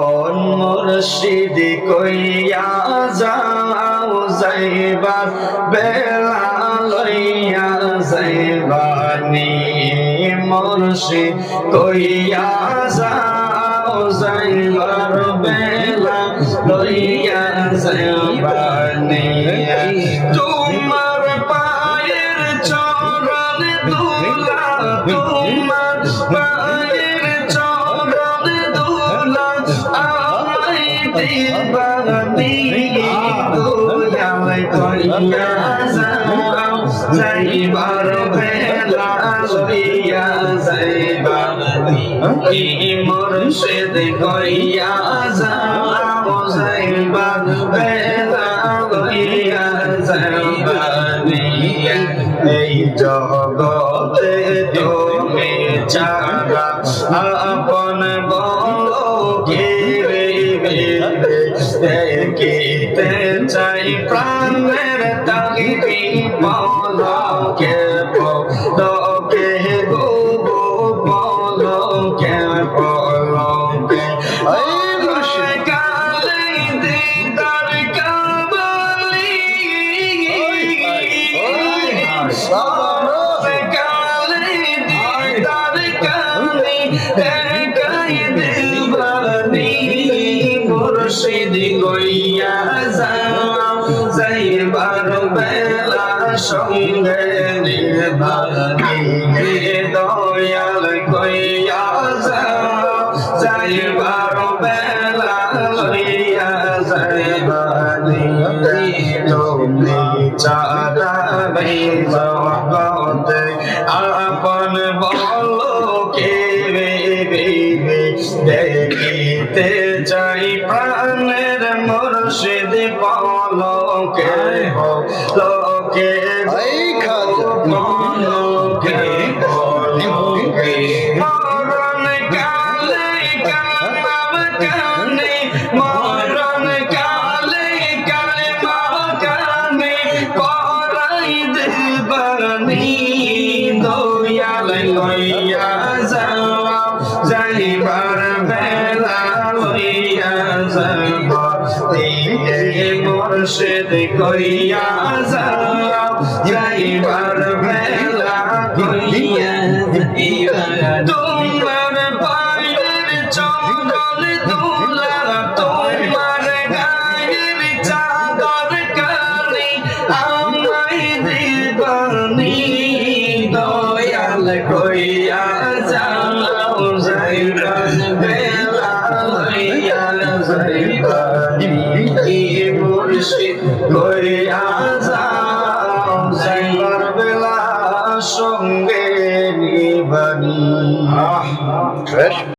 কোন মুর্শিদ কইয়া যাও যাইবার, বেলা লইয়া যাইবানি। মুর্শিদ কইয়া যাও যাইবার, বেলা লইয়া যাইবানি। তোমার পায়ের চরণ দুলা, তোমার পায়ের কইয়া মুর্শিদ কইয়া যাও যাইবার বেলা লইয়া যাইবানি এই জগতে তুমি চারা দেখিতে চাই প্রাণের তাগিরি বলো কে মুর্শিদ গইয়া যাও, যাইবার বেলা সঙ্গে নির্বাণী দয়াল গইয়া যাও, যাইবার বেলা লইয়া যাইবানি তুমি চারা জগতে আপন বলো কে দেখিতে প্রাণের মুর্শিদ বলো কে বলো কে বলো কে বলো কে মরণ কালে কালাম কানে মরণ কালে কালে কানে পরাই দেবানি দয়াল লইয়া মুর্শিদ কইয়া যাওয়া যাইবার বেলা কইয়া তোমার পায়ের চন্দন দুলা তোমার গায়ের চাদর কালি, আমায় দিবানি, দয়াল কইয়া যাও যাইবান বেলা লইয়া যাইবানি মুর্শিদ কইয়া যাও যাইবার বেলা সঙ্গে.